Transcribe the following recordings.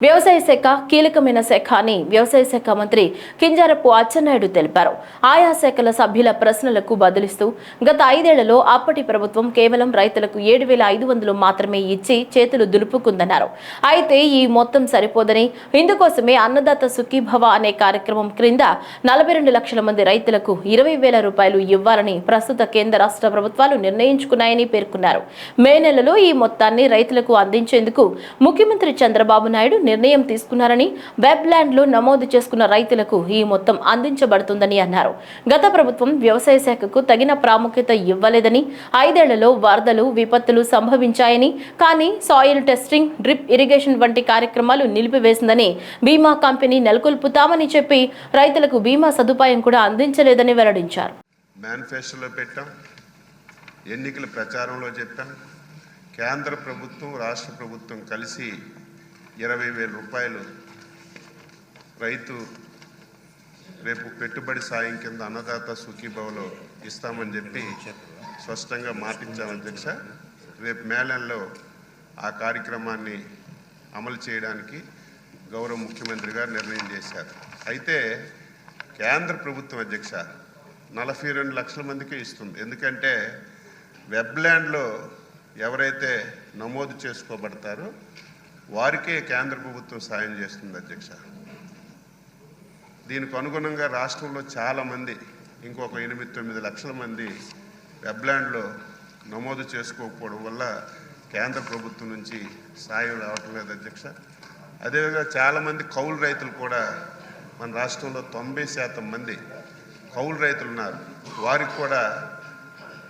వ్యవసాయ శాఖ కీలకమైన శాఖ అని వ్యవసాయ శాఖ మంత్రి కింజారపు అచ్చెన్నాయుడు తెలిపారు. ఆయా శాఖల సభ్యుల ప్రశ్నలకు బదులిస్తూ గత ఐదేళ్ళలో అప్పటి ప్రభుత్వం కేవలం రైతులకు ఏడు వేల ఐదు వందలు మాత్రమే ఇచ్చి చేతులు దులుపుకుందన్నారు. అయితే ఈ మొత్తం సరిపోదని ఇందుకోసమే అన్నదాత సుఖీభవ అనే కార్యక్రమం క్రింద నలభై రెండు లక్షల మంది రైతులకు ఇరవై వేల రూపాయలు ఇవ్వాలని ప్రస్తుత కేంద్ర రాష్ట్ర ప్రభుత్వాలు నిర్ణయించుకున్నాయని పేర్కొన్నారు. మే నెలలో ఈ మొత్తాన్ని రైతులకు అందించేందుకు ముఖ్యమంత్రి చంద్రబాబు నాయుడు నిర్ణయం తీసుకున్నారని వెబ్లో నమోదు చేసుకున్న రైతులకు ఈ మొత్తం అందించబడుతుందని అన్నారు. గత ప్రభుత్వం వ్యవసాయ శాఖకు తగిన ప్రాముఖ్యత ఇవ్వలేదని ఐదేళ్ళలో వరదలు విపత్తులు సంభవించాయని కానీ సాయిల్ టెస్టింగ్ డ్రిప్ ఇరిగేషన్ వంటి కార్యక్రమాలు నిలిపివేసిందని బీమా కంపెనీ నెలకొల్పుతామని చెప్పి రైతులకు బీమా సదుపాయం కూడా అందించలేదని వెల్లడించారు. మేనిఫెస్టోలో పెట్టాం ఎన్నికల ప్రచారంలో చెప్పాం. కేంద్ర ప్రభుత్వం రాష్ట్ర ప్రభుత్వం కలిసి ఇరవై వేల రూపాయలు రైతు రేపు పెట్టుబడి సాయం కింద అన్నదాత సుఖీభవలో ఇస్తామని చెప్పి స్పష్టంగా మాటించాం అధ్యక్ష రేపు మేళంలో ఆ కార్యక్రమాన్ని అమలు చేయడానికి గౌరవ ముఖ్యమంత్రి గారు నిర్ణయం చేశారు. అయితే కేంద్ర ప్రభుత్వం అధ్యక్ష నలభై రెండు లక్షల మందికి ఇస్తుంది. ఎందుకంటే వెబ్ల్యాండ్లో ఎవరైతే నమోదు చేసుకోబడతారో వారికే కేంద్ర ప్రభుత్వం సాయం చేస్తుంది అధ్యక్ష. దీనికి అనుగుణంగా రాష్ట్రంలో చాలామంది ఇంకొక ఎనిమిది తొమ్మిది లక్షల మంది వెబ్ల్యాండ్లో నమోదు చేసుకోకపోవడం వల్ల కేంద్ర ప్రభుత్వం నుంచి సాయం రావటం లేదు అధ్యక్ష. అదేవిధంగా చాలామంది కౌలు రైతులు కూడా మన రాష్ట్రంలో తొంభై శాతం మంది కౌలు రైతులు ఉన్నారు. వారికి కూడా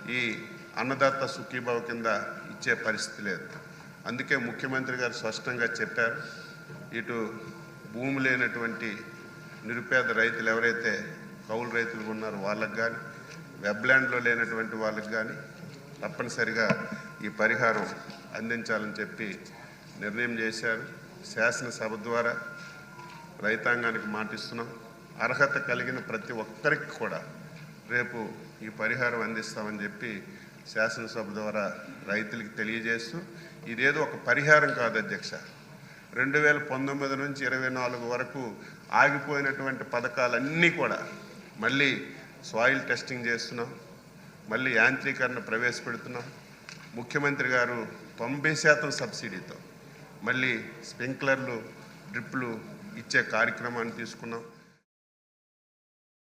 ఈ అన్నదాత సుఖీభావ కింద ఇచ్చే పరిస్థితి లేదు. అందుకే ముఖ్యమంత్రి గారు స్పష్టంగా చెప్పారు ఇటు భూమి లేనటువంటి నిరుపేద రైతులు ఎవరైతే కౌలు రైతులు ఉన్నారో వాళ్ళకి కానీ వెబ్ల్యాండ్లో లేనటువంటి వాళ్ళకి కానీ తప్పనిసరిగా ఈ పరిహారం అందించాలని చెప్పి నిర్ణయం చేశారు. శాసనసభ ద్వారా రైతాంగానికి మాటిస్తున్నాం. అర్హత కలిగిన ప్రతి ఒక్కరికి కూడా రేపు ఈ పరిహారం అందిస్తామని చెప్పి శాసనసభ ద్వారా రైతులకు తెలియజేస్తూ ఇదేదో ఒక పరిహారం కాదు అధ్యక్ష. రెండు వేల పంతొమ్మిది నుంచి ఇరవై నాలుగు వరకు ఆగిపోయినటువంటి పథకాలన్నీ కూడా మళ్ళీ సాయిల్ టెస్టింగ్ చేస్తున్నాం మళ్ళీ యాంత్రీకరణ ప్రవేశపెడుతున్నాం. ముఖ్యమంత్రి గారు తొంభై శాతం సబ్సిడీతో మళ్ళీ స్ప్రింక్లర్లు డ్రిప్లు ఇచ్చే కార్యక్రమాన్ని తీసుకున్నాం.